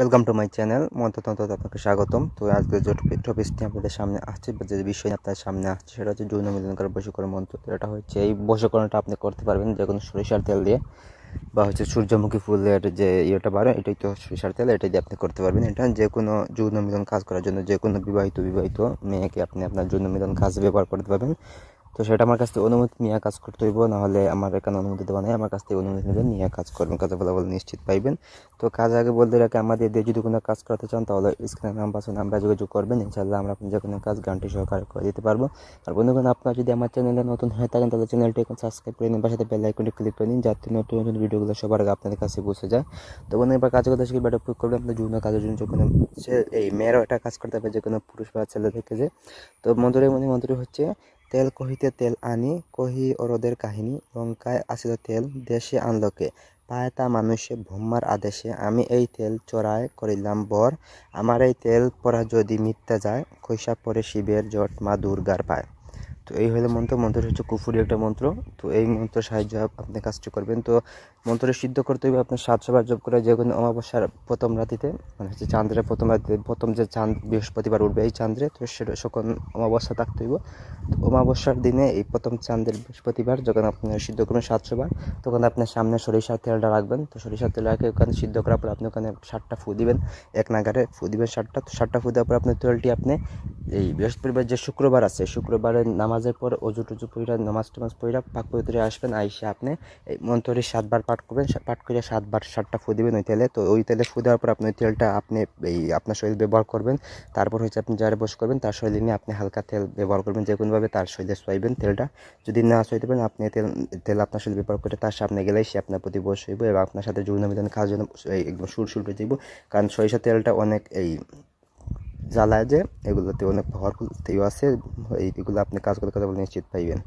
Welcome to my channel Mantratantra আপনাকে স্বাগতম। তো আজকে যে টপিকটি আপনাদের সামনে আসছে বা যে বিষয় আপনার সামনে আসছে, সেটা হচ্ছে যৌন মিলনকার বশীকরণ মন্ত্র। এটা হচ্ছে এই বশীকরণটা আপনি করতে পারবেন যে কোনো সরিষার তেল দিয়ে বা হচ্ছে সূর্যমুখী ফুলের যে ইয়েটা বাড়ে এটাই তো সরিষার তেল, এটাই দিয়ে আপনি করতে পারবেন। এটা যে কোনো যৌন মিলন কাজ করার জন্য, যে কোনো বিবাহিত বিবাহিত মেয়েকে আপনি আপনার যৌন মিলন কাজ ব্যবহার করতে পারবেন। তো সেটা আমার কাছ থেকে অনুমতি নিয়ে কাজ করতে হইব, নাহলে আমার এখানে অনুমতি দেওয়া নেই। আমার কাছ থেকে অনুমতি নেবেন, নিয়ে কাজ করবেন। কাজে ফলাফল নিশ্চিত পাইবেন। তো কাজ আগে বলতে রাখে, আমাদের দিয়ে যদি কোনো কাজ করাতে চান, তাহলে স্ক্রিনের নাম্বার আছে, নাম্বার যোগাযোগ করবেন। ইনশাল্লাহ আমরা যে কোনো কাজ গানটি সহকারে করে দিতে পারব। আর বন্ধুগণ, আপনার যদি আমার চ্যানেলে নতুন হয়ে থাকেন, তাহলে চ্যানেলটি এখন সাবস্ক্রাইব করে নিন, পাশে বেল আইকনটি ক্লিক করে নিন, যাতে নতুন নতুন ভিডিওগুলো সবার আগে আপনাদের কাছে পৌঁছে যায়। তো বন্ধু এবার কাজ করতে শিখে প্রয়োগ করবেন। আপনার যৌন কাজের জন্য কোনো এই মেয়েরাও একটা কাজ করতে পারে যে কোনো পুরুষ বা ছেলে থেকে যে। তো মন্ত্রের মধ্যে মন্ত্র হচ্ছে তেল কহিতে তেল আনি, কহি অরদের কাহিনী, লঙ্কায় আসিল তেল দেশে আনলকে। পায় তা মানুষে ভুম্মার আদেশে। আমি এই তেল চড়াই করিলাম বর। আমার এই তেল পরা যদি মিথ্যা যায় খৈসা পরে শিবের জট মা দুর্গার পায়। তো এই হলো মন্ত্র। মন্ত্র হচ্ছে কুফুরি একটা মন্ত্র। তো এই মন্ত্র সাহায্যে আপনি কাজটি করবেন। তো মন্ত্র সিদ্ধ করতে হবে আপনার সাতশো বার জপ করে যে কোনো অমাবস্যার প্রথম রাতিতে মানে হচ্ছে চাঁদ্রের প্রথম রাতিতে প্রথম যে চাঁদ বৃহস্পতিবার উঠবে এই চাঁদ্রে তো সেটা সকল অমাবস্যা থাকতে হইব। তো অমাবস্যার দিনে এই প্রথম চাঁদের বৃহস্পতিবার যখন আপনি সিদ্ধ করবেন সাতশো বার তখন আপনার সামনে সরিষার তেলটা রাখবেন। তো সরিষার তেল রাখে, ওখানে সিদ্ধ করার পর আপনি ওখানে ষাটটা ফু দিবেন, এক নাগারে ফু দিবেন ষাটটা তো ষাটটা ফু দেওয়ার পর আপনার তেলটি আপনি এই বৃহস্পতিবার যে শুক্রবার আছে, শুক্রবারের নামাজের পর অজু টুজু পইরা, নামাজ টামাজ পইরা পাক পবিত্রে আসবেন, আইসে আপনি এই মন্ত্রটি সাতবার পাঠ করবেন পাঠ করে সাতবার সাতটা ফু দেবেন ওই তেলে। তো ওই তেলে ফু দেওয়ার পর আপনি ওই তেলটা আপনি এই আপনার শরীর ব্যবহার করবেন। তারপর হচ্ছে আপনি যারা বস করবেন, তার শরীরে নিয়ে আপনি হালকা তেল ব্যবহার করবেন যে কোনোভাবে তার শরীরে সোয়াইবেন তেলটা। যদি না সোয়াইতে পারেন, আপনি তেল তেল আপনার শরীরে ব্যবহার করে তার সামনে গেলেই সে আপনার প্রতি বস হইব এবং আপনার সাথে যৌন মিলন খাওয়ার জন্য একদম সুর সুর যাইব। কারণ সরিষা তেলটা অনেক এই জ্বালায় যে এগুলোতে অনেক পাওয়ারফুল আছে এইগুলো আপনি কাজ করতে কথা বলে নিশ্চিত পাইবেন।